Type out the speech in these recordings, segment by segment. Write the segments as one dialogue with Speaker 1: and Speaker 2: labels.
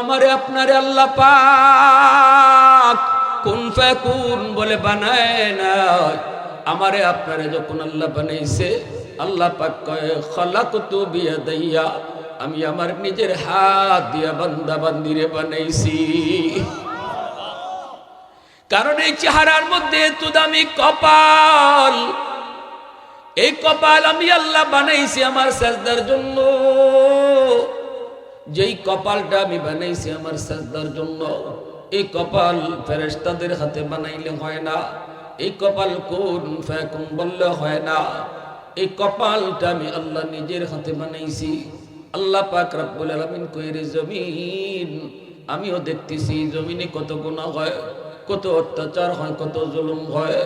Speaker 1: আমারে আপনারে আল্লাহ পাক কোন কোন বলে বানায় না আমারে আপনারে যখন আল্লাহ বানাইছে, আল্লাহ পাক কয়ে, খলাকতু বিয়াদাইয়া, আমি আমার নিজের হাত দিয়া বান্দা বান্দিরে বানাইছি। কারণ এই চেহারার মধ্যে এত দামি কপাল। এই কপাল আমি আল্লাহ বানাইছি আমার সাজদার জন্য। যেই কপালটা আমি বানাইছি আমার সাজদার জন্য, এই কপাল ফেরেস্তাদের হাতে বানাইলে হয় না, এই কপাল কোন ফ্যাকুন বললে হয় না, এই কপালটা আমি আল্লাহ নিজের হাতে বানাইছি। আল্লাহ পাক রব্বুল আলামিন কইরে জমিন? আমিও দেখতেছি জমিনে কত গুনাহ হয়, কত অত্যাচার হয়, কত জুলুম হয়।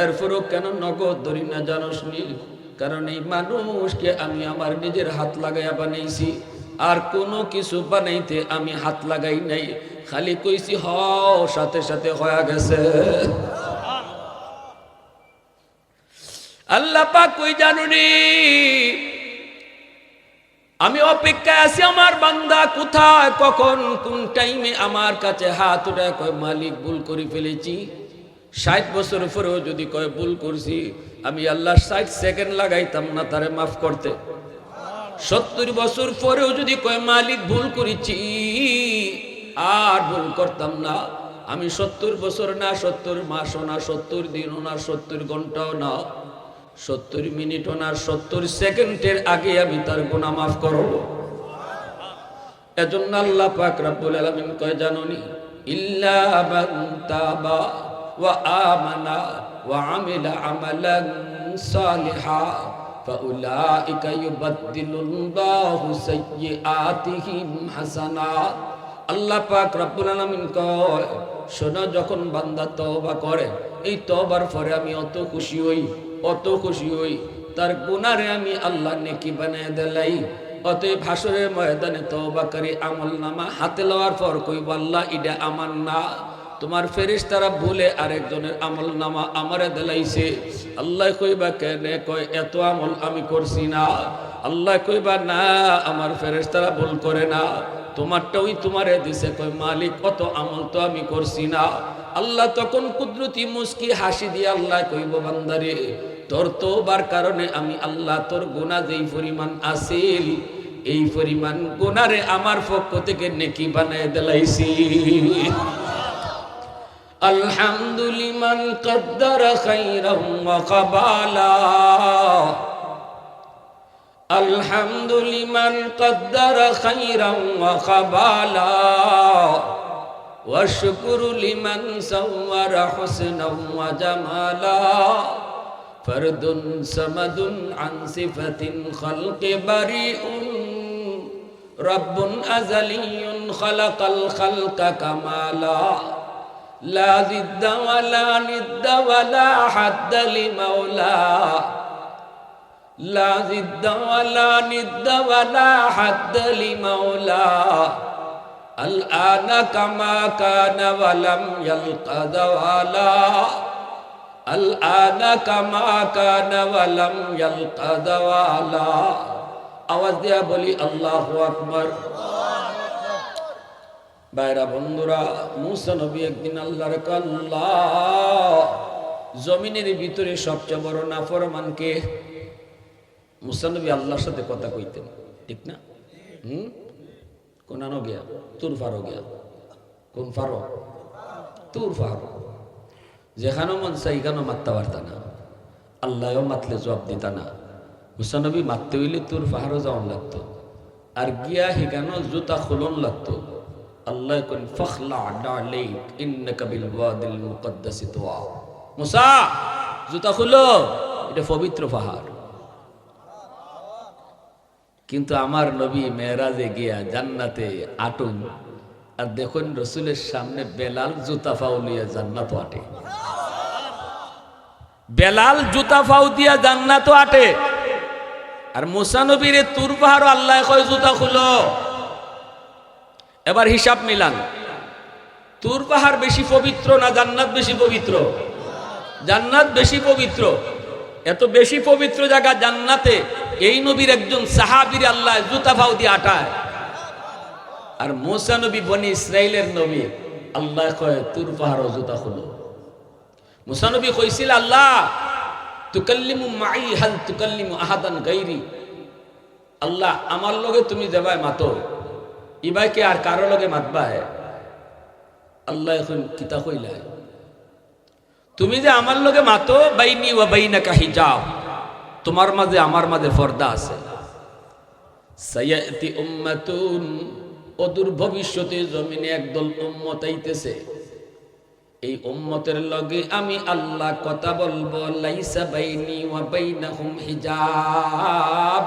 Speaker 1: এরপরও কেন নগদ ধরি না জানোস নি কারণ এই মানুষকে আমি আমার নিজের হাত লাগাইয়া বানাইছি। আর কোনো কিছু বানাইতে আমি হাত লাগাই নাই। খালি কইছি, হ, সাথে সাথে হয়ে গেছে। আল্লাহ পাক কই জানুনি? আমি অপেক্ষায় আছি, আমার বান্দা কোথায়, কখন, কোন টাইমে আমার কাছে হাত উঠায়, কয়, মালিক, ভুল করে ফেলেছি। ষাট বছর পরেও যদি কয়, ভুল করছি, আমি আল্লাহ ষাট সেকেন্ড লাগাইতাম না, তারে মাফ করতে। সত্তর বছর পরেও যদি কয়, মালিক, ভুল করেছি, আর ভুল করতাম না। আমি সত্তর বছর না, সত্তর মাসও না, সত্তর দিনও না, সত্তর ঘন্টাও না, সত্তর মিনিটও না, সত্তর সেকেন্ডের আগে আমি তার গুণা মাফ করব। এজন্য আল্লাহ পাক রাব্বুল আলামিন কয়, জাননি, ইল্লা মান তাবা ওয়া আমানা ওয়া আমিলা আমালান সালিহা। فأولئك يبدل الله سيئاتهم حسنات আল্লাহ পাক রব্বুল আলামিন কয় শোনো যখন বান্দা তওবা করে এই তওবার পরে আমি অত খুশি হই অত খুশি হই তার গুনারে আমি আল্লাহ নেকি বানিয়ে দেলাই অতএব হাসরের ময়দানে তওবাকারী আমল নামা হাতে লওয়ার পর কইব আল্লাহ ইডা আমার না তোমার ফেরেশতারা ভুলে আরেকজনের আমল নামা আমারে দেলাইছে। আল্লাহ কইবা, কেন কয়, এত আমল আমি করছি না। আল্লাহ কইবা, না, আমার ফেরেশতারা ভুল করে না। তোমারটা ওই তোমারে দিছে। কয়, মালিক কত আমল তো আমি করছি না। আল্লাহ তখন কুদরতি মুস্কি হাসি দিয়ে আল্লাহ কইব, বান্দারে, তোর তোবার কারণে আমি আল্লাহ, তোর গুনাহ যেই পরিমাণ আসিল এই পরিমাণ গুনারে আমার পক্ষ থেকে নেকি বানায় দেলাইছি। الحمد لمن قدر خيرا وقبالا. الحمد لمن قدر خيرا وقبالا. والشكر لمن صور حسنا وجمالا. فرد سمد عن صفة خلق بريء. رب أزلي خلق الخلق كمالا. لا ضد ولا ند ولا حد لمولى لا ضد ولا ند ولا حد لمولى الآن كما كان ولم يلق زوالا الآن كما كان ولم يلق زوالا আওয়াজ দিয়া বলি আল্লাহু আকবার বাইরা বন্ধুরা, মুসা নবী একদিন আল্লাহর আল্লাহ জমিনের ভিতরে সবচেয়ে বড় নাফরমানকে মুসা নবী আল্লাহর সাথে কথা কইতেন, ঠিক না? হুম? কোন আনো গিয়া তুর ফারো গিয়া। কোন ফারো? তুর ফারো। যেখানেও মন চাই এখানেও মারতে না। আল্লাহও মাতলে জবাব দিতা না। মুসানবী মারতে হইলে তোর পাহাড়ও যাওয়ান লাগতো। আর গিয়া হিগানো জুতা খোলন লাগতো। আল্লাহ কোন ফখলা ডালেক ইন্নাকা বিল ওয়াদিল মুকদ্দাসি তুয়া মুসা, জুতা খুলো, এটা পবিত্র পাহাড়। কিন্তু আমার নবী মেয়েরাজে গিয়া জান্নাতে আটুন, আর দেখুন রসুলের সামনে বেলাল জুতা ফাউলিয়া জান্নাত আটে। বেলাল জুতা ফাউ দিয়া জান্নাত আটে। আর মুসানবীরে তুর পাহাড়, আল্লাহ কয়, জুতা খুলো। এবার হিসাব মিলান। তুর পাহাড় বেশি পবিত্র না জান্নাত বেশি পবিত্র? জান্নাত বেশি পবিত্র। এত বেশি পবিত্র জায়গা জান্নাতে এই নবীর একজন সাহাবির আল্লাহ জুতা ফাউ দিয়ে আটায়। আর মোসা নবী বনি ইসরায়েলের নবী আল্লাহ কয়, তুর পাহাড় জুতা হলো মুসা নবী কইছিল, আল্লাহ, তুকাল্লিমু মাই হাল তুকাল্লিমু আহাদান গাইরি। আল্লাহ, আমার লগে তুমি দেবায় মাতো। ইবাইকে আর কারও লগে মাতবায় আল্লাহ এখন কিতা কইলায় তুমি যে আমার লগে মাতো, বাইনি ওয়া বাইনাকা হিজাব। তোমার মাঝে আমার মাঝে পর্দা আছে। সায়াতি উম্মাতুন অদূর ভবিষ্যতে জমিনে একদল উম্মত আইতেছে। এই উম্মতের লগে আমি আল্লাহ কথা বলব, লাইসা বাইনি ওয়া বাইনাহুম হিজাব।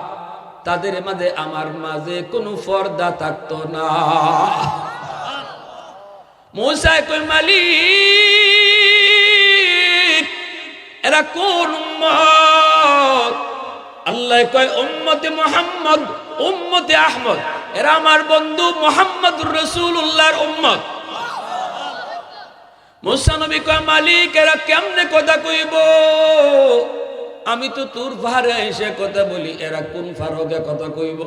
Speaker 1: তাদের মাঝে আমার মাঝে কোনো পর্দা থাকতো না। মৌসা কই মালিক, এরা কোন উম্মত? আল্লাহ কয়, উম্মতে মোহাম্মদ, উম্মতে আহমদ। এরা আমার বন্ধু মোহাম্মদ রসুল্লাহর উম্মত। মুসা নবী কয়, মালিক, এরা কেমনে কথা কইব? আমি তো তোর ফারে এসে কথা বলি, এরা কোন ফারকে কথা কইব?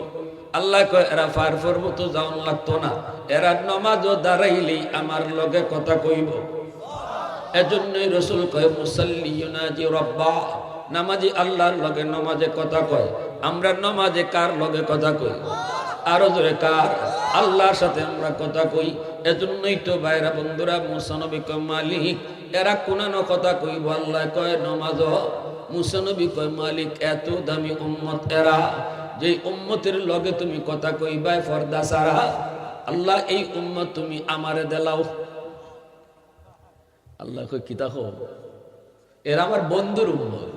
Speaker 1: আল্লাহ কয়, এরা ফার ফরব তো যাওন লাগতো না। এরা নমাজও দাঁড়াইলেই আমার লগে কথা কইব। এজন্যই রসুল কয় মুসাল্লিউনা জি রব্বা। নামাজি আল্লাহর লগে নমাজে কথা কয়। আমরা নমাজে কার লগে কথা কই? আরও জোরে কার? আল্লাহর সাথে আমরা কথা কই। এজন্যই তো বাইরা বন্ধুরা, মুসানবী কয়, মালিক, এরা কোনানো কথা কইব? আল্লাহ কয় নমাজ মুসানবী কয়, মালিক, এত দামি উম্মত এরা? যে উম্মতের লগে তুমি কথা কইবাই ফর্দা সারা। আল্লাহ, এই উম্মত তুমি আমারে দেলাও। আল্লাহ কই কিতা হো? এরা আমার বন্ধুর উম্মত।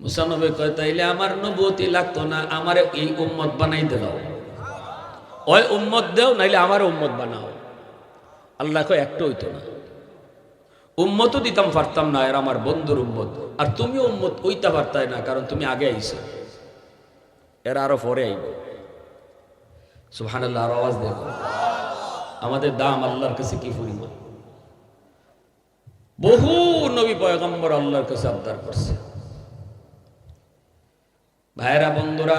Speaker 1: মুসানবে কয়, তাইলে আমার নবতি লাগতো না, আমার এই উম্মত বানাই দিলাও। ওই উম্মত দেও, নাইলে আমার উম্মত বানাও। আল্লাহ কয় একটা হইতো না। উম্মতও দিতাম পারতাম না, এর আমার বন্ধুর উম্মত। আর তুমিও উম্মত, ওইটা পারতাই না, কারণ তুমি আগে আইছো। এরা আরও পরে আইব। সুবহানাল্লাহ, আর আওয়াজ দেখো আমাদের দাম আল্লাহর কাছে কি পরিমাণ? বহু নবী পয়গম্বর আল্লাহর কাছে আবদার করছে। ভাইরা, বন্ধুরা,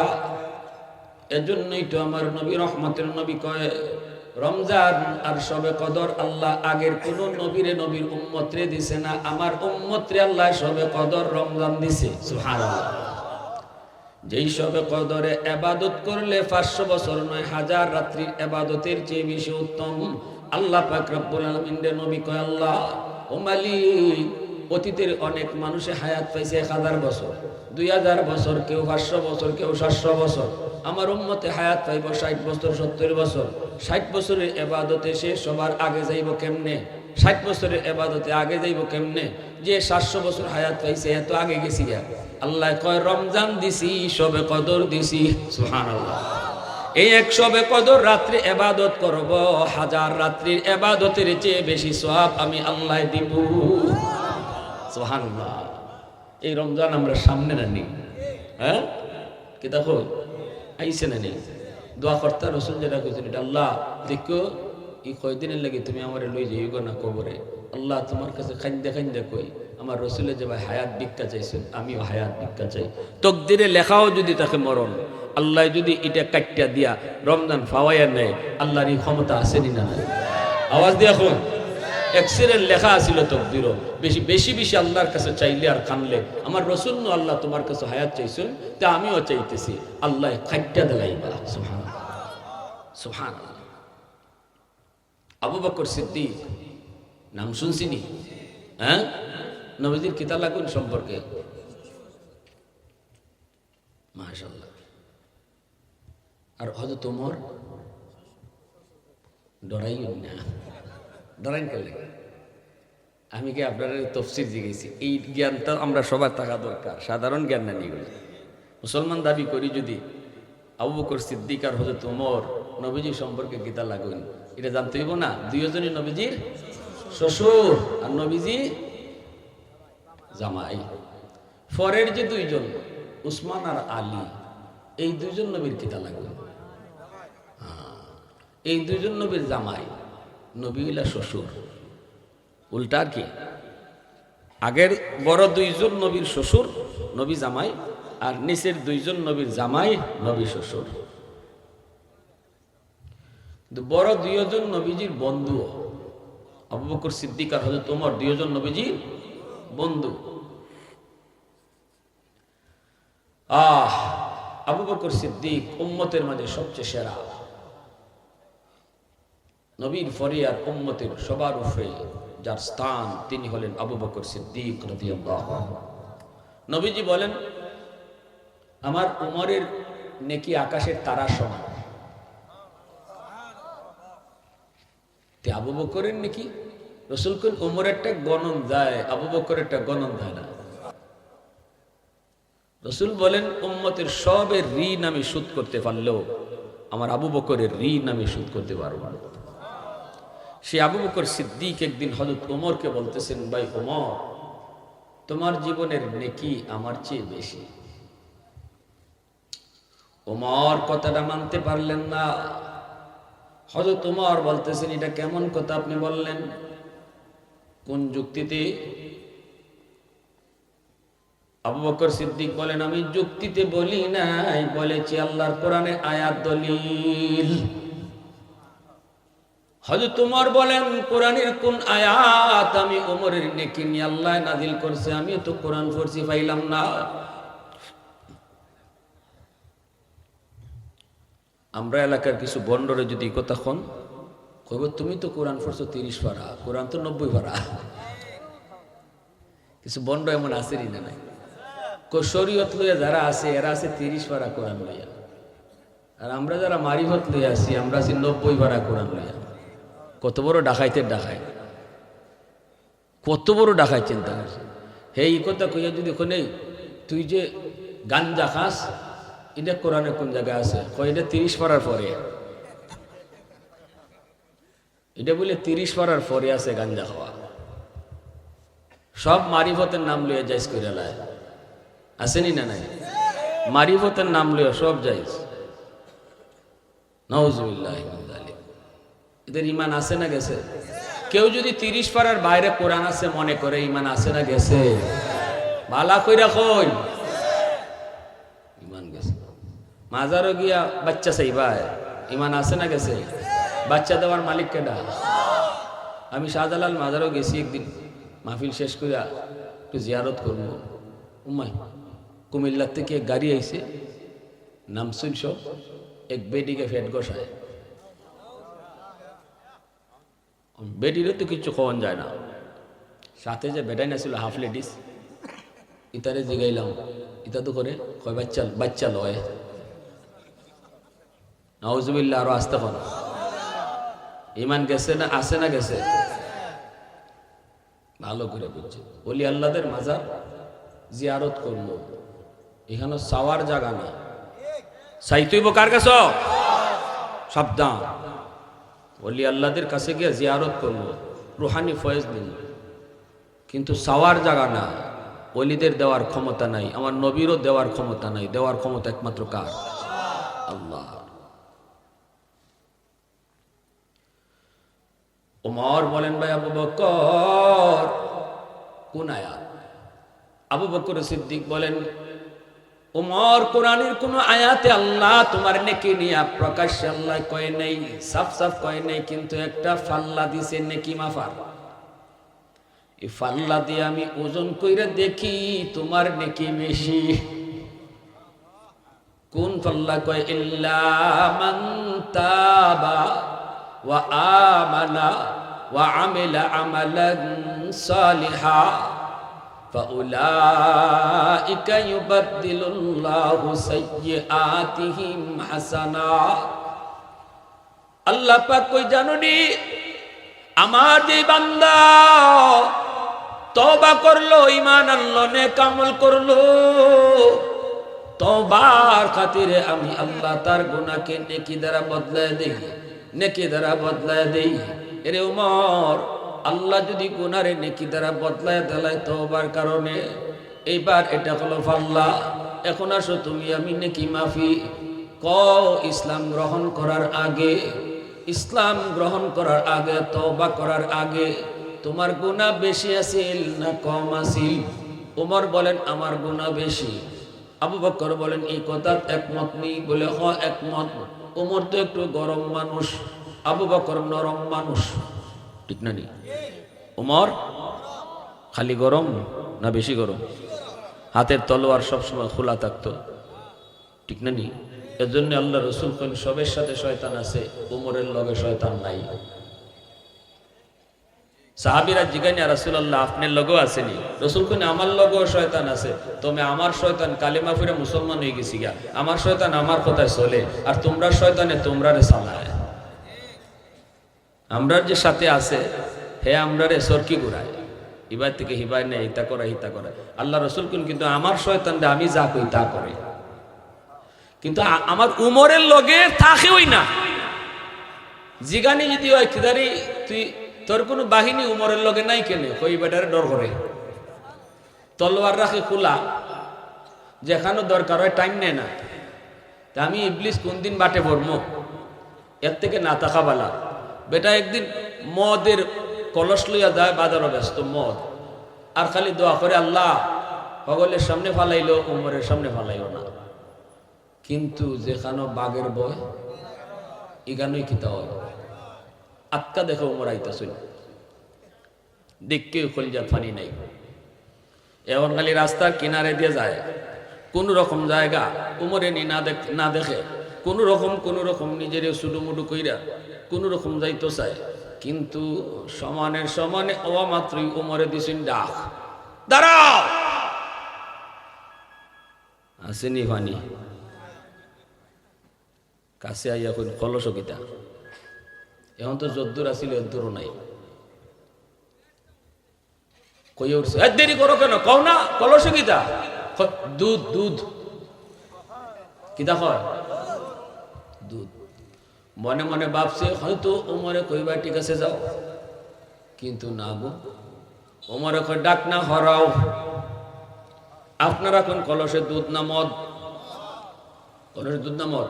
Speaker 1: এজন্যই তো আমার নবী রহমতের নবী কয় রমজান আর সবে কদর আল্লাহ আগের কোন নবীরে নবীর উম্মতরে দিছে না, আমার উম্মতরে আল্লাহ সবে কদর রমজান দিছে। যেই সবে কদরে এবাদত করলে পাঁচশো বছর নয়, হাজার রাত্রির এবাদতের চেয়ে বেশি উত্তম। আল্লাহ পাক রব্বুল নবী কয়, আল্লাহ, ও মালিক, অতীতের অনেক মানুষে হায়াত পাইছে এক হাজার বছর, দুই হাজার বছর, কেউ পাঁচশো বছর, কেউ সাতশো বছর। আমার উম্মতে হায়াত পাইব ষাট বছর, সত্তর বছর। ষাট বছরের এবাদতে সে সবার আগে যাইব কেমনে? ষাট বছরের এবাদতে আগে যাইব কেমনে? যে সাতশো বছর হায়াত পাইছে, এত আগে গেছি গা। আল্লাহ কয়, রমজান দিছি সবে কদর দিছি। সুহান এই এক সবে কদর রাত্রি এবাদত করব, হাজার রাত্রির এবাদতের চেয়ে বেশি সব আমি আল্লাহ দিব। সুবহানাল্লাহ। এই রমজান আমরা সামনে না নি হ্যাঁ? কি দেখো? আইসে না নেই? দোয়া কর্তা রসুল যেটা কইছেন এটা, আল্লাহ, দেখো, এই কয়দিনের লাগে তুমি আমার লই যাই না কবরে। আল্লাহ তোমার কাছে খাইন্দে খাইন্দে কই, আমার রসুলের যে ভাই হায়াত ভিক্ষা চাইছেন, আমিও হায়াত ভিক্ষা চাই। তকদিরে লেখাও যদি তাকে মরণ, আল্লাহ যদি এটা কাটটা দিয়া রমজান ফাওয়াইয়া নেয়, আল্লাহর এই ক্ষমতা আসেনি না আওয়াজ দিয়া এখন এক্সিডেন্ট লেখা আছিল তকদিরও। বেশি বেশি বেশি আল্লাহর কাছে চাইলে আর কানলে। আমার রসুল আল্লাহ তোমার কাছে হায়াত চাইছেন, তা আমিও চাইতেছি। আল্লাহ খাইটা দেলাইবা সুহান সুহান আবু বকর সিদ্দিক, নাম শুনছিনি? হ্যাঁ? নবীজির কিতা লাগুন সম্পর্কে? মাশাল্লাহ আর হয়তো তোমার ডরাই না। ডরাইন করলে আমি কি আপনার তফসির জিগেছি এই জ্ঞানটা আমরা সবার থাকা দরকার, সাধারণ জ্ঞান না নিয়ে মুসলমান দাবি করি যদি আবু বকর সিদ্দিক আর হজরত ওমর নবীজি সম্পর্কে গীতা লাগুন, এটা জানতে হইব না? দুইজনই নবীজির শ্বশুর আর নবীজি জামাই। ফরের যে দুইজন, উসমান আর আলী, এই দুইজন নবীর কিতা লাগবে এই দুইজন নবীর জামাই। নবীলা শ্বশুর। উল্টা কি। আগের বড় দুইজন নবীর শ্বশুর, নবী জামাই, আর নিচের দুইজন নবীর জামাই, নবী শ্বশুর। বড় দুইজন নবীজির বন্ধু আবু বকর সিদ্দিক আর হজরত ওমর দুইজন নবীজির বন্ধু। আহ, আবু বকর সিদ্দিক উম্মতের মাঝে সবচেয়ে সেরা। নবীর ফরিয়ার উম্মতের সবার উপরে যার স্থান তিনি হলেন আবু বকর সিদ্দিক। নবীজি বলেন, আমার উমরের নেকি আকাশের তারা সমান। আবু বকরের নাকি? রসুল কোন উমরেরটা গণন দেয় আবু বকরেরটা গণন দেয় না। রসুল বলেন, উম্মতের সবের ঋণ আমি সুদ করতে পারলেও আমার আবু বকরের ঋণ আমি সুদ করতে পারব না। সে আবু বকর সিদ্দিক একদিন হজরত ওমরকে বলতেছেন, ভাই ওমর, তোমার জীবনের নেকি আমার চেয়ে বেশি। ওমর কথাটা মানতে পারলেন না। হজরত ওমর বলতেছেন, এটা কেমন কথা আপনি বললেন? কোন যুক্তিতে? আবু বকর সিদ্দিক বলেন, আমি যুক্তিতে বলি নাই, বলেছি আল্লাহর কোরআনে আয়াত দলিল। হযরত উমর বলেন কোরআনের কোন আয়াত আমি ওমরের নেকি নিয়ে আল্লাহ নাজিল করছে? আমি তো কোরআন পড়ছি, পাইলাম না। আমরা এলাকার কিছু বন্ডরে যদি কথা খন কইব, তুমি তো কোরআন পড়ছো তিরিশ পারা, কোরআন তো নব্বই পারা। কিছু বন্ড এমন আসেরই না নাই? শরীয়ত লইয়া যারা আছে, এরা আছে তিরিশ ভাড়া কোরআন লইয়া। আর আমরা যারা মারিফত লইয়া আছি, আমরা আছি নব্বই ভাড়া কোরআন লইয়া। কত বড় ডাকাইতে ডাকায় কত বড় ডাকায় চিন্তা করছে। হে এই কথা কইয়া যদি কোনে তুই যে গাঞ্জা খাস, এটা কোরআনে কোন জায়গায় আছে? কয়, এটা তিরিশ পারার পরে। এটা বলে তিরিশ পারার পরে আছে গাঞ্জা খাওয়া। সব মারিফতের নাম লইয়া যাইস করে লায়। আসেনি না নাই? মারিফতের নাম লইয়া সব যাইস। নওজুবিল্লাহ এদের ইমান আছে না গেছে? কেউ যদি তিরিশ পারার বাইরে কোরআন আছে মনে করে ইমান আছে না গেছে? ভালা কইরা কই ইমান গেছে। মাজারও গিয়া বাচ্চা চাইবাই। ইমান আছে না গেছে? বাচ্চা দেওয়ার মালিক কেডা? আমি শাহজালাল মাজারও গেছি একদিন। মাহফিল শেষ করিয়া একটু জিয়ারত করব। উমাই কুমিল্লার থেকে গাড়ি আইছে। নামসুল সব। এক বেডিকে ফেট গসায় বেডিরও তো কিছু খাওয়ান যায় না। সাথে যে বেটাই না ছিল হাফ লেডিস ইতারে জিগাইলাম, ইতা তো করে কয়, বাচ্চা বাচ্চা লয়। নাউজুবিল্লাহ আরও আসতে পারো ইমান গেছে না আসে না গেছে? ভালো করে বুঝছে। বলি আল্লাদের মাজার জিয়ারত করল এখানে সাওয়ার জায়গা না সাইতুইব কার কাছে? সাবধান। বলি আল্লাদের কাছে গিয়ে জিয়ারত করল, রুহানি ফয়েজ দিন কিন্তু সাওয়ার জায়গা না অলিদের দেওয়ার ক্ষমতা নাই, আমার নবীরও দেওয়ার ক্ষমতা নাই। দেওয়ার ক্ষমতা একমাত্র কার? আল্লাহ। ওমর বলেন, ভাই আবু বকর, কোন আয়াত? আবু বকর সিদ্দিক বলেন ওমর কোরআনের কোন আয়াতে আল্লাহ তোমার নেকি নিয়া প্রকাশ্যে আল্লাহ কয় নেই, সাফ সাফ কয় নেই, কিন্তু একটা ফাল্লা দিছে নেকি মাফার। এই ফাল্লা দিয়ে আমি ওজন কইরা দেখি তোমার নেকি বেশি। কোন ফাল্লা কয়, ইল্লা মান তাবা ওয়া আমানা ওয়া আমিলা আমালান সালিহা। فأولئك يبدل الله سيئاتهم حسنات আল্লাহ পাক কই জানুনি আমার যে বান্দা তবা করলো ইমান আনলো নে কামল করলো তবার খাতিরে আমি আল্লাহ তার গুনাহকে নেকি দ্বারা বদলায় দেই নেকি দ্বারা বদলায় দেই এরে উমর আল্লাহ যদি গুনারে নেকি দ্বারা বদলায় দেলায় তবার কারণে, এইবার এটা হলো ফাল্লা। এখন আসো তুমি, আমি নেকি মাফি। ক ইসলাম গ্রহণ করার আগে, ইসলাম গ্রহণ করার আগে তবা করার আগে, তোমার গুণা বেশি আছিল না কম আছিল? উমর বলেন, আমার গুণা বেশি। আবু বকর বলেন, এই কথা একমত নেই বলে, হ, একমত। ওমর তো একটু গরম মানুষ, আবু বকর নরম মানুষ। ঠিক না নি? ওমর খালি গরম না বেশি গরম? হাতের তলোয়ার সবসময় খোলা থাকতো। ঠিক না নি? এর জন্য আল্লাহ রসুল কোন সবের সাথে শয়তান আছে, উমরের লগে শয়তান নাই। সাহাবিরা জিগানি রাসুল্লাহ আপনার লগেও আসেনি? রসুল কোন আমার লগেও শয়তান আছে। তুমি আমার শয়তান কালিমা ফিরে মুসলমান হয়ে গেছি গা। আমার শয়তান আমার কথায় চলে, আর তোমরা শয়তানে তোমরা রে চালায় আমরার যে সাথে আছে, হে আমরা রে সরকি ঘুরায় ইবার থেকে হিবাই নেই ইতা করে, হিতা করে। আল্লাহ রসুল কোন কিন্তু আমার শয়তান আমি যা কই তা করে। কিন্তু আমার উমরের লগে থাকেওই না। জিগানি যদি হয় কিদারি তুই, তোর কোনো বাহিনী উমরের লগে নাই কেনে? কই বেটারে ডর করে। তলোয়ার রাখে খোলা, যেখানে দরকার হয় টাইম নেয় না। তা আমি ইবলিস কোন দিন বাটে পড়ব এর থেকে না থাকা বালা। বেটা একদিন মদের কলস লইয়া দেয় বাজারও ব্যস্ত, মদ। আর খালি দোয়া করে, আল্লাহ সকলের সামনে ফালাইলো, উমরের সামনে ফালাইলো না। কিন্তু যেখানো বাঘের বয়, এখানেই খিতা হয়? আটকা দেখে উমর আইতাছিল। দেখকে খলিজার ফানি নাই। এখন খালি রাস্তার কিনারে দিয়ে যায়। কোন রকম জায়গা উমরে নি না দেখে কোন রকম কোন রকম নিজের সুডুমুডু কইরা কোন রকম যাইতো চায় কিন্তু সমানের সমানে অবা মাত্রই উমরে দিছেন ডাক। দাঁড়াও! আসেনি ফানি। কাছে আইয়া কইন কলসকিতা এখন তো যদ্দুর আসিল এদ্দুরও নাই। কই উঠছে "এ, দেরি করো কেন? কও না কলসকিতা দুধ দুধ। কিতা কয়? দুধ। মনে মনে ভাবছে, হয়তো ওমরে কইবা, ঠিক আছে, যাও। কিন্তু না গো, ওমরে কয়, ডাক না, হরাও। আপনারা কোন কলসে দুধ না মদ? কলসে দুধ না মদ?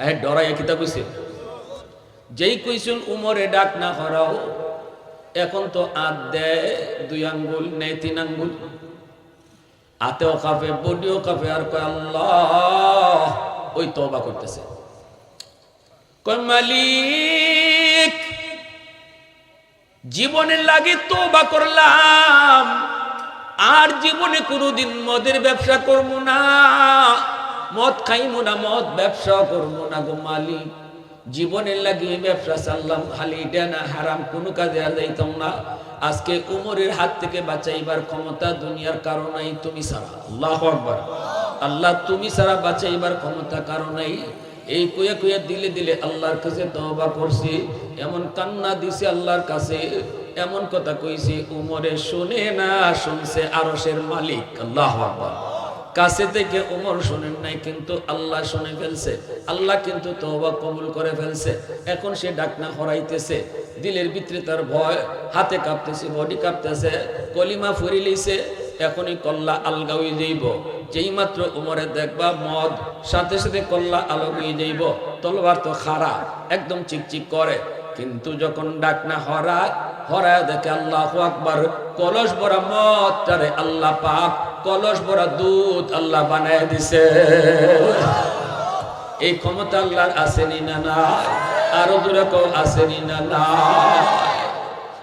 Speaker 1: আহে ডরাইয়া কিতা কইছে যেই কইছেন উমরে ডাক না, হরাও, এখন তো আত দেয় দুই আঙ্গুল নেই তিন আঙ্গুল। আতেও কাঁপে, বডিও কাঁপে, আর কয়, আল্লাহ, ওই তবা করতেছে। মালিক জীবনের লাগে তোবা করলাম, আর জীবনে কোনোদিন মদের ব্যবসা করব না, মদ খাইমো না, মদ ব্যবসা করব না গো মালিক। জীবনের লাগিয়ে ব্যবসা চাললাম, খালি ডেনা হারাম, কোনো কাজে আর যাইতাম না। আজকে উমরের হাত থেকে বাঁচাইবার ক্ষমতা দুনিয়ার কারণেই তুমি ছাড়া। আল্লাহ আল্লাহ, তুমি ছাড়া বাঁচাইবার ক্ষমতা কারণেই এই কুয়ে কুয়ে দিলে দিলে আল্লাহর কাছে তওবা করছি, এমন কান্না দিছে আল্লাহর কাছে, এমন কথা কইছি, উমরে শুনে না শুনছে আরশের মালিক, আল্লাহ কাছে থেকে উমর শোনেন নাই, কিন্তু আল্লাহ শুনে ফেলছে, আল্লাহ কিন্তু তওবা কবুল করে ফেলছে। এখন সে ডাকনা হরাইতেছে দিলের ভিতরে তার ভয়, হাতে কাঁপতেছে বডি কাঁপতেছে, কলিমা ফুরি লইছে এখনই কল্লা আলগা হয়ে যাইব। যেই মাত্র উমরে দেখবা মদ, সাথে সাথে কল্লা আলগ যাইব। তলবার তো খারা একদম চিকচিক করে। কিন্তু যখন ডাকনা হরায় হরায় দেখে আল্লাহ আকবার, কলস ভরা মদ তারে আল্লাহ পাক, কলস ভরা দুধ আল্লাহ বানায় দিছে। এই ক্ষমতা আল্লাহর আসেনি না না? আরও দূরে কেউ আসেনি না না?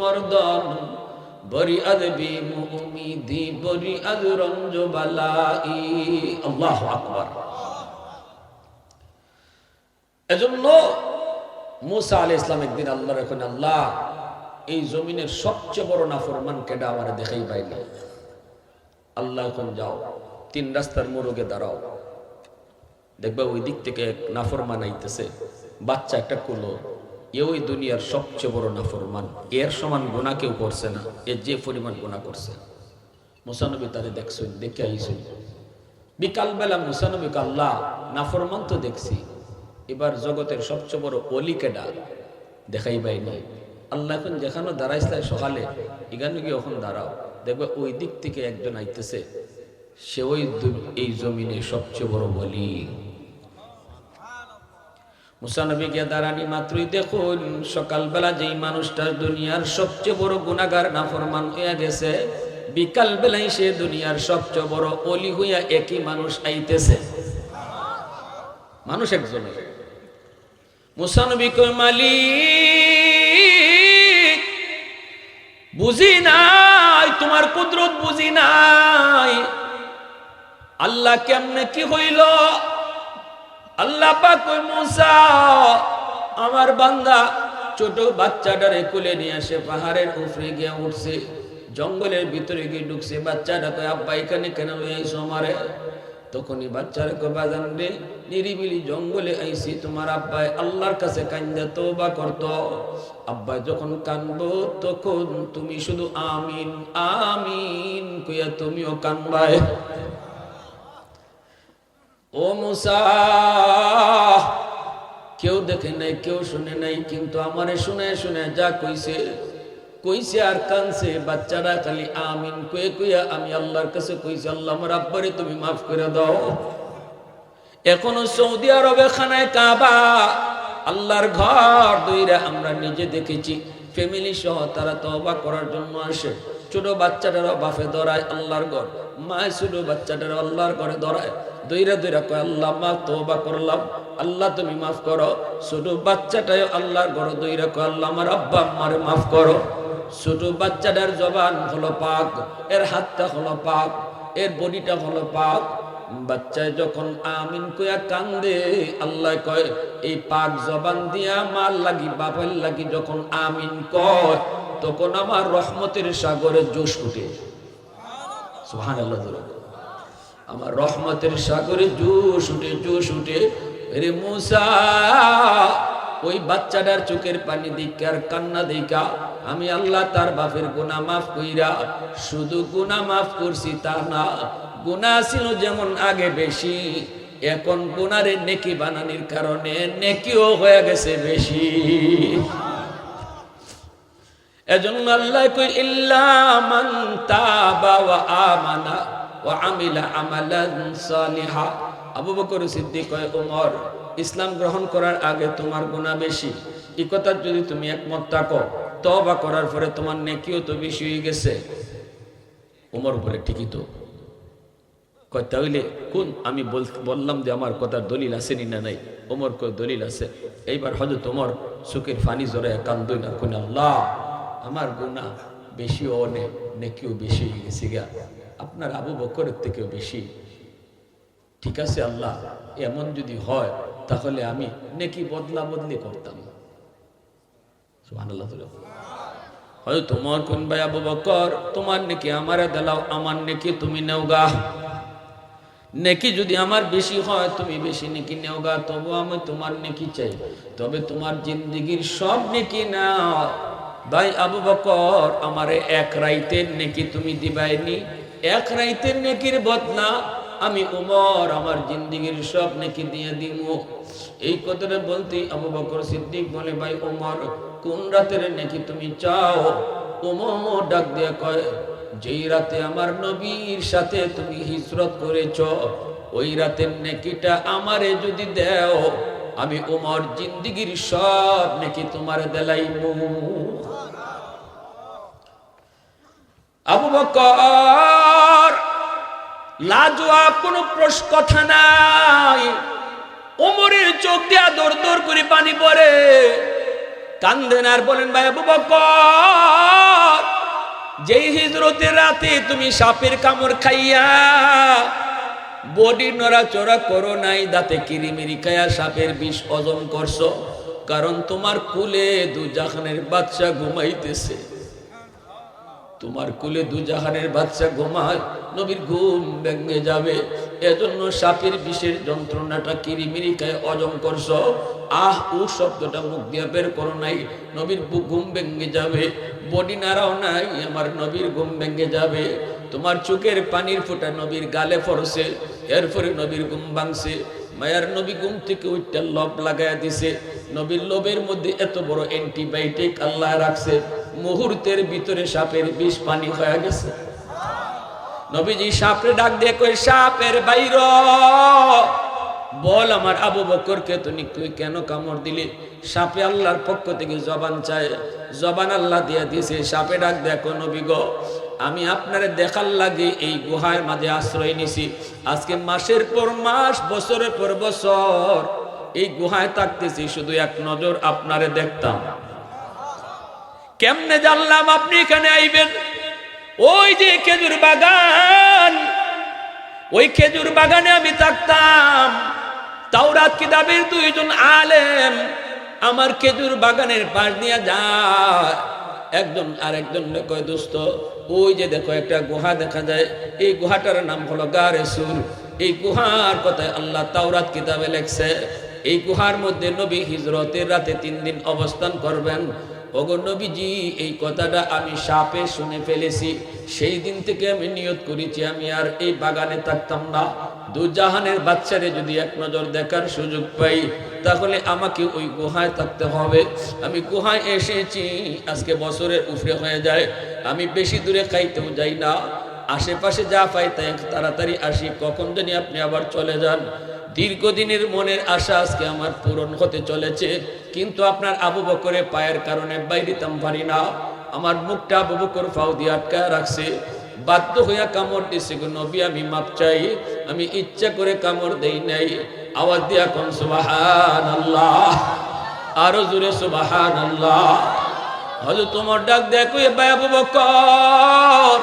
Speaker 1: মর্দন বরি আল বিমুমিদি বরি আল রঞ্জ বালাই আল্লাহ এজন্য মুসা আলী ইসলাম একদিন আল্লাহর এখন আল্লাহ, এই জমিনের সবচেয়ে বড় নাফরমান কেডা আমার দেখাই পাইনি আল্লাহ, এখন যাও, তিন রাস্তার মোড়কে দাঁড়াও। দেখবা ওই দিক থেকে এক নাফরমান আইতেছে। বাচ্চা একটা কুলো, এ ওই দুনিয়ার সবচেয়ে বড় নাফরমান। এর সমান গুণা কেউ করছে না এর যে পরিমাণ গুণা করছে। মুসানবী তারে দেখছেন, দেখে আইসুন বিকালবেলা মুসানবীকে আল্লাহ, নাফরমান তো দেখছি। এবার জগতের সবচেয়ে বড় অলি কেডা? দেখাই পাইনি আল্লাহ এখন যেখানে দাঁড়াইছিল সকালে, এখানে গিয়ে এখন দাঁড়াও। দেখবে ওই দিক থেকে একজন আইতেছে, সে ওই এই জমিনে সবচেয়ে বড় বলি মুসানবী গিয়ে মাত্রই দেখুন, সকালবেলা যেই মানুষটা দুনিয়ার সবচেয়ে বড় গুণাগার নাফরমান হইয়া গেছে বিকাল বেলায় সে দুনিয়ার সবচেয়ে বড় অলি হইয়া একই মানুষ আইতেছে। মানুষ একজন মুসানবী কই মালিক, বুঝি নাই, তোমার কুদরত বুঝি নাই। আল্লাহ কেমনে কি হইল? আল্লাহ পাক মুসা, আমার বান্দা ছোট বাচ্চাটারে কোলে নিয়ে আসে পাহাড়ের উপরে গিয়ে উঠছে, জঙ্গলের ভিতরে গিয়ে ঢুকছে। বাচ্চাটা কয়, আব্বা, এখানে কেন আইসো আমারে? তখনই বাচ্চারা কয়, বাজান রে, নিরিবিলি জঙ্গলে আইছি তোমার আব্বাই আল্লাহর কাছে কান্দা তোবা করতো। আব্বাই যখন কানবো তখন, তুমি শুধু আমিন আমিন কইয়া তুমিও কানবায় ও মুসা, কেউ দেখে নাই, কেউ শুনে নাই, কিন্তু আমারে শুনে শুনে যা কইছে কইছে আর কানছে, বাচ্চারা খালি আমিন, কয়ে কইয়া আমি আল্লাহর কাছে কইছি, আল্লাহ আমার আব্বারে তুমি মাফ করে দাও। এখনও সৌদি আরবে খানায় কাবা, আল্লাহর ঘর দইরা আমরা নিজে দেখেছি। ফ্যামিলি সহ তারা তওবা করার জন্য আসে। ছোট বাচ্চাটারা বাফে ধরায়, আল্লাহর ঘর। মা ছোট বাচ্চাটারা আল্লাহর ঘরে ধরায়। দইরা দইরা কয়, আল্লাহ, মা, তওবা করলাম। আল্লাহ, তুমি মাফ করো। ছোট বাচ্চাটাও আল্লাহর ঘর দইরা কয়, আল্লাহ, আমার আব্বা, আম্মারে মাফ করো। ছোট বাচ্চাটার জবান হলো পাক, এর হাতটা হলো পাক, এর বডিটা হলো পাক। বাচ্চায় যখন আমিন কয়া কান্দে, আল্লাহ কয়, এই পাক জবান দিয়া মার লাগি, বাপের লাগি যখন আমিন কয়, তখন আমার রহমতের সাগরে জোশ উঠে বলো। আমার রহমতের সাগরে জোশ উঠে জোশ উঠে রে মুসা ওই বাচ্চাটার চোখের পানি দিকা আর কান্না দিকা আমি আল্লাহ তার বাপের গুনাহ মাফ কইরা শুধু গুনাহ মাফ করছি তা না, গুনাহ ছিল যেমন আগে বেশি, এখন গুনারে নেকি বানানির কারণে নেকিও হয়ে গেছে বেশি। এজন্য আল্লাহ কই, ইল্লা মান তাবা ওয়া আমানা ওয়া আমিলা আমালান সালিহা। আবু বকর সিদ্দিক কয়, ওমর ইসলাম গ্রহণ করার আগে তোমার গুনাহ বেশি। এই কথা যদি তুমি একমত থাকো, তওবা করার পরে তোমার নেকিও তো বেশি হয়ে গেছে। ওমর উপরে ঠিকই তো। তাহলে কোন, আমি বল- বললাম যে আমার কথার দলিল আছে নি নাই? ওমর কয়, দলিল আছে। এইবার হয়তো তোমার চোখের ফানি জড়ায় কান্দই না কোন আল্লাহ, আমার গুণা বেশি অনে নেকিও বেশি হয়ে গেছে গা। আপনার আবু বকরের থেকেও বেশি। ঠিক আছে আল্লাহ, এমন যদি হয় তাহলে আমি নেকি বদলা বদলি করতাম। হয়তো তোমার কোন ভাই আবু বকর? তোমার নেকি আমারে দিলাও, আমার নেকি তুমি নেও গা নেকি যদি আমার বেশি হয়, তুমি বেশি নেকি নেও গা তবু আমি তোমার নেকি চাই। তবে তোমার জিন্দগির সব নেকি না। ভাই আবু বকর, আমারে এক রাইতের নেকি তুমি দিবাইনি। এক রাইতের নেকির বদলা আমি উমর, আমার জিন্দগির সব নেকি দিয়ে দিব এই কথাটা বলতে আবু বকর সিদ্দিক বলে, ভাই উমর, কোন রাতের নেকি তুমি চাও? উমর ডাক দিয়ে কয়, যেই রাতে আমার নবীর সাথে তুমি হিজরত করেছ, ওই রাতের নেকিটা আমারে যদি দেও, আমি উমর জিন্দিগির সব নেকি তোমার দেলাইমু। আবু বকর লাজওয়াব কোনো প্রশ্ন, কথা নাই। ওমরের চোখ দিয়া দৌড় দৌড় করে পানি পড়ে। কান্দেন আর বলেন, ভাই আবু বকর, যেই হিজরতের রাতে তুমি সাপের কামড় খাইয়া বডি নড়াচড়া করো নাই, দাঁতে কিরিমিরি খায়া সাপের বিষ অজম করছ, কারণ তোমার কুলে দু জাহানের বাচ্চা ঘুমাইতেছে। তোমার কুলে দুজাহানের বাচ্চা ঘুমায়, নবীর ঘুম ভেঙে যাবে। এজন্য সাপের বিষের যন্ত্রণাটা কিরিমিরি খায় অজম করছ আহ, উ শব্দটা মুখ দিয়ে বের করো নাই, নবীর ঘুম ভেঙে যাবে। বডি নাড়াও নাই, আমার নবীর ঘুম ভেঙে যাবে। তোমার চোখের পানির ফোঁটা নবীর গালে পড়ছে, এরপরে নবীর ঘুম ভাঙছে। মায়ার নবী ঘুম থেকে উঠতে লব লাগাইয়া দিছে। নবীর লোভের মধ্যে এত বড় অ্যান্টিবায়োটিক আল্লাহ রাখছে, মুহূর্তের ভিতরে সাপের বিষ পানি হয়ে গেছে। নবীজি সাপরে ডাক দিয়ে কই সাপের বাইর, বল আমার আবু বকরকে তুমি তুই কেন কামড় দিলি? সাপে আল্লাহর পক্ষ থেকে জবান চায়, জবান আল্লাহ দিয়ে দিয়েছে। সাপে ডাক দেখো নবী গো আমি আপনারে দেখার লাগে এই গুহার মাঝে আশ্রয় নিছি। আজকে মাসের পর মাস, বছরের পর বছর এই গুহায় থাকতেছি, শুধু এক নজর আপনারে দেখতাম। কেমনে জানলাম আপনি এখানে আইবেন? ওই যে খেজুর বাগান, ওই খেজুর বাগানে আমি থাকতাম। তাওরাত কিতাবের দুইজন আলেম আমার খেজুর বাগানের পাশ দিয়ে যায়। একজন আর একজন কয়, দোস্ত, ওই যে দেখো একটা গুহা দেখা যায়। এই গুহাটার নাম হলো গারে সুর। এই গুহার কথায় আল্লাহ তাওরাত কিতাবে লেখছে, এই গুহার মধ্যে নবী হিজরতের রাতে তিন দিন অবস্থান করবেন। ওগো নবীজি, এই কথাটা আমি সাপে শুনে ফেলেছি। সেই দিন থেকে আমি নিয়ত করেছি, আমি আর এই বাগানে থাকতাম না। দুজাহানের বাচ্চারে যদি এক নজর দেখার সুযোগ পাই, তাহলে আমাকে ওই গুহায় থাকতে হবে। আমি গুহায় এসেছি, আজকে বছরের উফরে হয়ে যায়। আমি বেশি দূরে খাইতেও যাই না। আশেপাশে যা পাই তাই তাড়াতাড়ি আসি। কখন জানি আপনি আবার চলে যান। দীর্ঘদিনের মনের আশা আজকে আমার পূরণ হতে চলেছে। কিন্তু আপনার আবু বকরে পায়ের কারণে বাইরিতাম পারি না। আমার মুখটা আবু বকর ফাউ দিয়ে আটকায় রাখছে। বাধ্য হইয়া কামড় দিছে গো নবী, আমি মাপ চাই। আমি ইচ্ছা করে কামড় দেই নাই। আওয়াজ দিয়া কোন সুবাহান আল্লাহ আরও জোরে সুবাহান আল্লাহ হয়তো তোমার ডাক দেখো এ আবু বকর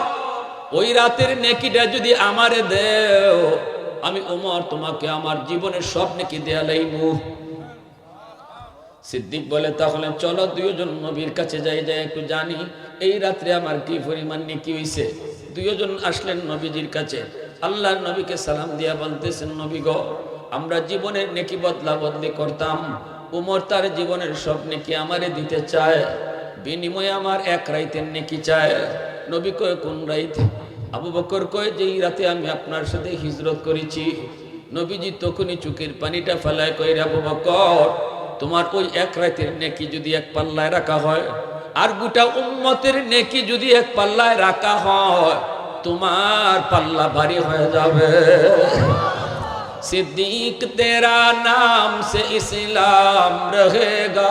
Speaker 1: ওই রাতের নেকিটা যদি আমারে দেও, আমি ওমর তোমাকে আমার জীবনের সব নেকি দেয়া লাইবো। সিদ্দিক বলে, তাহলে চলো দুইজন নবীর কাছে যাই যাই একটু জানি, এই রাত্রে আমার কি পরিমাণ নেকি হইছে? দুইজন আসলেন নবীজির কাছে। আল্লাহ নবীকে সালাম দিয়া বলতেছেন, নবী গো, আমরা জীবনের নেকি বদলা বদলি করতাম। উমর তার জীবনের সব নেকি আমারে দিতে চায়। বিনিময়ে আমার এক রাইতের নেকি চায়। নবী কয় কোন রাইতে আবু বকর কয় যে এই রাতে আমি আপনার সাথে হিজরত করেছি নবীজি তখনই চুকের পানিটা ফেলায় কয় রে আবু বকর তোমার ওই এক রাতের নেকি যদি এক পাল্লায় রাখা হয় আর গোটা উম্মতের নেকি যদি এক পাল্লায় রাখা হয় তোমার পাল্লা ভারী হয়ে যাবে सिद्दीक तेरा नाम से इस्लाम रहेगा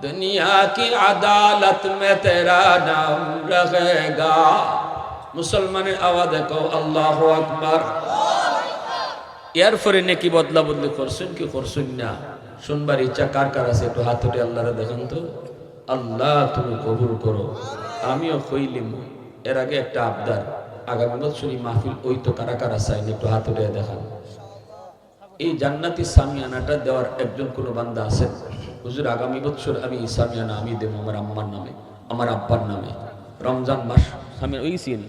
Speaker 1: दुनिया की अदालत में तेरा नाम रहेगा মুসলমানের আওয়াজ কও আল্লাহ আকবার এর পরে নাকি বদলা বদলি করছেন কি করছেন না শুনবার ইচ্ছা কার কার আছে একটু হাত উঠে আল্লাহরে দেখেন তো আল্লাহ তুমি কবুল করো আমিও কইলিম এর আগে একটা আবদার আগামী বছরই মাহফিল ওই তো কারা কারা চাইনি একটু হাত উঠে দেখান এই জান্নাতি সামিয়ানাটা দেওয়ার একজন কোন বান্দা আছেন হুজুর, আগামী বছর আমি ইসামিয়া নামি দেবো আমার আম্মার নামে, আমার আব্বার নামে। রমজান মাস আমি ওই সিন।